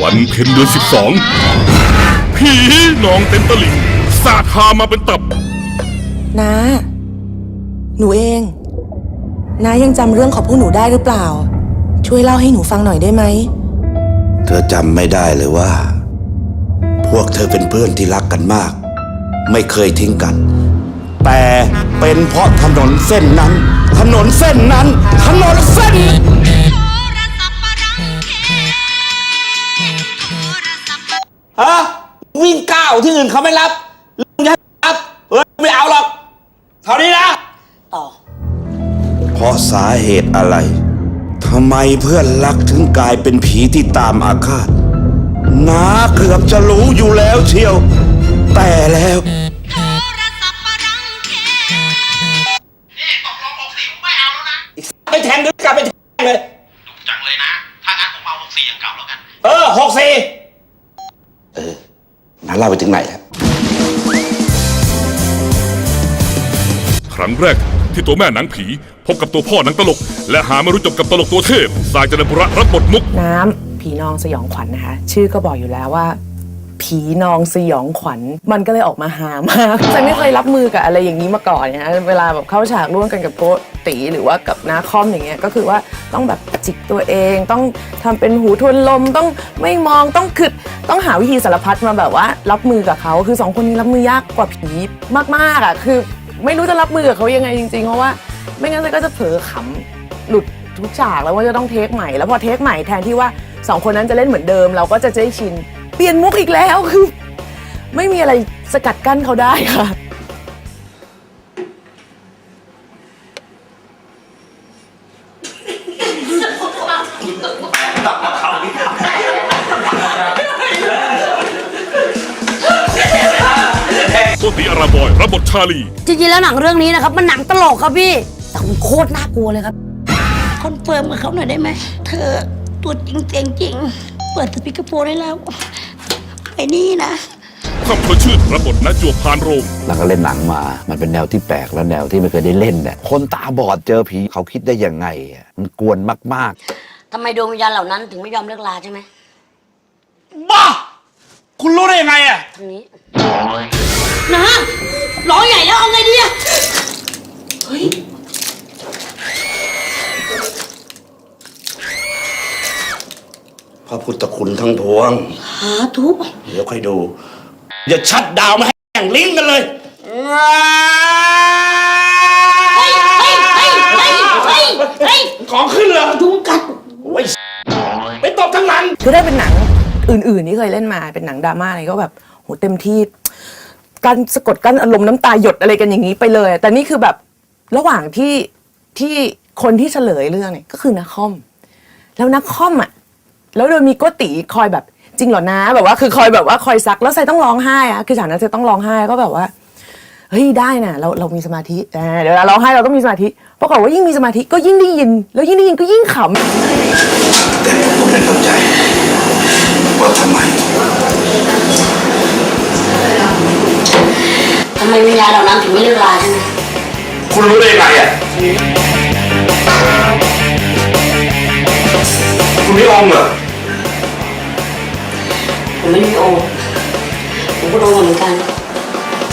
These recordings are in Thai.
วันเพ็ญเดือนสิบสองผีนองเต็มตลิ่งสาดหามาเป็นตับนะหนูเองนายังจำเรื่องของพวกหนูได้หรือเปล่า ช่วยเล่าให้หนูฟังหน่อยได้ไหม เธอจำไม่ได้เลยว่า พวกเธอเป็นเพื่อนที่รักกันมาก ไม่เคยทิ้งกัน แต่เป็นเพราะถนนเส้นนั้น ถนนเส้นนั้น ถนนเส้น ฮะวิ่งก้าวที่อื่นเขาไม่รับลุงจะให้รับเฮ้ยไม่เอาหรอกเท่านี้นะ ต่อ เพราะสาเหตุอะไรทำไมเพื่อนรักถึงกลายเป็นผีที่ตามอาฆาตน้าเกือบจะรู้อยู่แล้วเชียว แต่แล้วไปแทงดึกกลับไปแทงเลยดุจังเลยนะ ถ้างั้นผมเอาหกสี่อย่างเก่าแล้วกัน เออหกสี่ เออน้าเล่าไปถึงไหนแล้ว ครั้งแรกที่ตัวแม่หนังผี พบกับตัวพ่อหนังตลก และหาไม่รู้จบกับตลกตัวเทพสายจันทบุระรับบทมุก น้ำผีนองสยองขวัญนะคะ ชื่อก็บอกอยู่แล้วว่า ผีนองสยองขวัญ มันก็เลยออกมาหามากฉันไม่เคยรับมือกับอะไรอย่างนี้มาก่อนนะเวลาแบบเข้าฉากร่วมกันกับโกตีหรือว่ากับนาคอมอย่างเงี้ยก็คือว่าต้องแบบจิกตัวเองต้องทำเป็นหูทวนลมต้องไม่มองต้องคือ ต้องหาวิธีสารพัดมาแบบว่า รับมือกับเขาคือสองคนนี้รับมือยากกว่าผีมากๆอะคือ ไม่รู้จะรับมือกับเขายังไงจริงๆเพราะว่า ไม่งั้นก็จะเผลอขำหลุดทุกฉากแล้วว่าจะต้องเทคใหม่แล้วพอเทคใหม่แทนที่ว่าสองคนนั้นจะเล่นเหมือนเดิม เราก็จะได้ชินเปลี่ยนมุกอีกแล้วคือ ไม่มีอะไรสกัดกั้นเขาได้ค่ะ โกติอาราบอยรับบทชาลีจริงๆแล้วหนังเรื่องนี้นะครับ มันหนังตลกครับพี่แต่มันโคตรน่ากลัวเลยครับ คอนเฟิร์มกับเขาหน่อยได้ไหม เธอตัวจริงเสียงจริง เปิดสปีกเกอร์โฟนได้แล้วไปนี่นะคำเพอชื่นรับบทนจวบพานโรงแล้วก็เล่นหนังมา มันเป็นแนวที่แปลกแล้วแนวที่ไม่เคยได้เล่นเนี่ยคนตาบอดเจอผีเขาคิดได้ยังไงอะมันกวนมากทำไมดวงวิญญาณเหล่านั้นถึงไม่ยอมเลิกลาใช่ไหมบ้า คุณรู้ได้ยังไงอะทางนี้ นะร้องใหญ่แล้วเอาไงดีอะเฮ้ยพระพุทธคุณทั้งพวง หาทุบเดี๋ยวค่อยดู อย่าชัดดาวน์มาให้แข่งลิงก์กันเลย เฮ้ยเฮ้ยเฮ้ยเฮ้ยเฮ้ยเฮ้ยของขึ้นเหรอยุงกัดโอ้ยไปตบทั้งนั้น คือได้เป็นหนังอื่นๆที่เคยเล่นมาเป็นหนังดราม่าอะไรก็แบบโหเต็มที่ การสะกดกั้นอารมณ์น้ำตาหยดอะไรกันอย่างนี้ไปเลย แต่นี่คือแบบระหว่างที่ที่คนที่เฉลยเรื่องเนี่ยก็คือนักคอม แล้วนักคอมอะแล้วโดยมีโกติคอยแบบจริงเหรอนะแบบว่าคือคอยแบบว่าคอยซักแล้วใส่ต้องร้องไห้อะคือฉากนั้นเธอต้องร้องไห้ก็แบบว่าเฮ้ยได้นะเราเรามีสมาธิอ่าเดี๋ยวเราร้องไห้เราต้องมีสมาธิปรากฏว่ายิ่งมีสมาธิก็ยิ่งได้ยิน แล้วยิ่งได้ยินก็ยิ่งขำำไมวิญญาณเหล่านั้นถึงไม่เลิกลาใช่ไหมคุณรู้ได้ยังไงอะ คุณไม่อองเหรอ ผมไม่มีโอผมก็โดนเหมือนกัน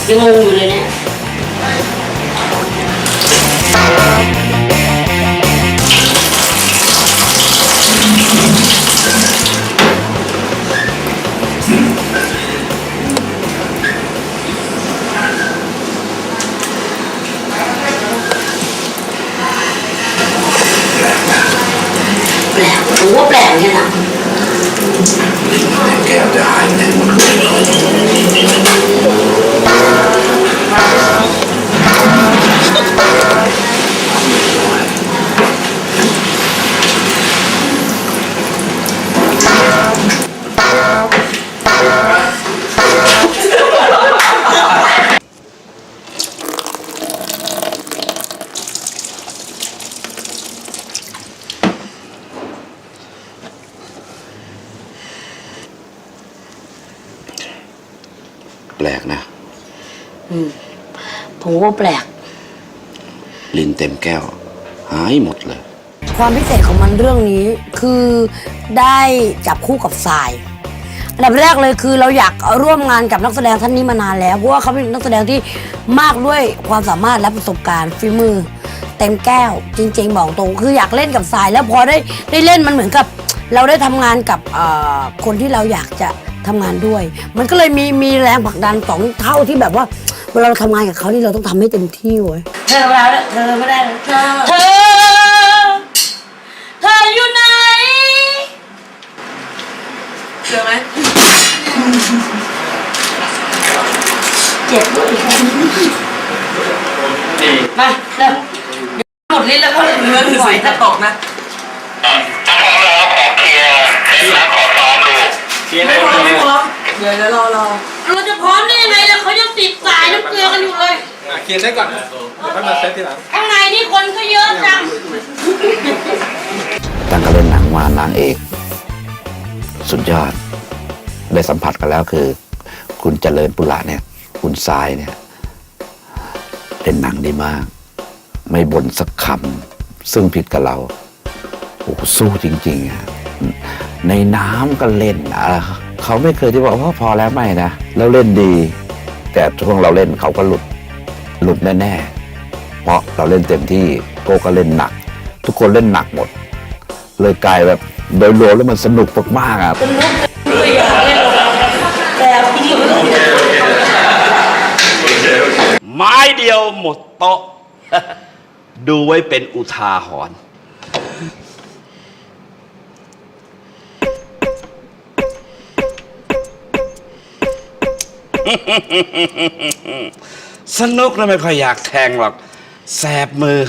ยังงงอยู่เลยเนี่ย แปลกผมว่าแปลกเหมือนกันนะแก้วจะหายไปไหนหมด ปลกนะผมว่าแปลก ลินเต็มแก้ว หายหมดเลย ความพิเศษของมันเรื่องนี้คือได้จับคู่กับทราย อันดับแรกเลยคือเราอยากร่วมงานกับนักแสดงท่านนี้มานานแล้ว เพราะว่าเขาเป็นนักแสดงที่มากด้วยความสามารถและประสบการณ์ฝีมือ เต็มแก้ว จริง ๆ บอกตรงคืออยากเล่นกับสาย แล้วพอได้ได้เล่นมันเหมือนกับ เราได้ทำงานกับเอ่อคนที่เราอยากจะ ทำงานด้วย มันก็เลยมีมีแรงผลักดันสองเท่าที่แบบว่าเวลาเราทำงานกับเขานี่เราต้องทำให้เต็มที่เว้ย เธอมาแล้วเธอไม่ได้เธอเธอ เธออยู่ไหนเจอไหมเจ็บด้วยมาเร็วหมดลิ้นแล้วก็เนื้อถือสีจะตกนะ ไม่พร้อมไม่พร้อมเดี๋ยวเดี๋ยวรอรอเราจะพร้อมได้ยังไงแล้วเขายังติดสายน้ำเกลือกันอยู่เลยเคลียร์ได้ก่อนเดี๋ยวค่อยมาเซตทีหลังข้างในนี่คนก็เยอะจังตั้งแต่เล่นหนังมานางเอก สุดยอด ได้สัมผัสกันแล้วคือ คุณเจริญปุระเนี่ย คุณทรายเนี่ยเล่นหนังดีมาก ไม่บ่นสักคำซึ่งผิดกับเราโอ้โหสู้จริงๆอะ ในน้ำก็เล่นอะเขาไม่เคยที่บอกว่าพอแล้วไม่นะแล้วเล่นดี แต่ช่วงเราเล่นเขาก็หลุดหลุดแน่ๆเพราะเราเล่นเต็มที่โก้ก็เล่นหนัก ทุกคนเล่นหนักหมด เลยกลายแบบโดยรวมแล้วมันสนุกมากๆอะไม้เดียวหมดโต๊ะ ดูไว้เป็นอุทาหรณ์ สนุกแล้วไม่ค่อยอยากแทงหรอก แสบมือ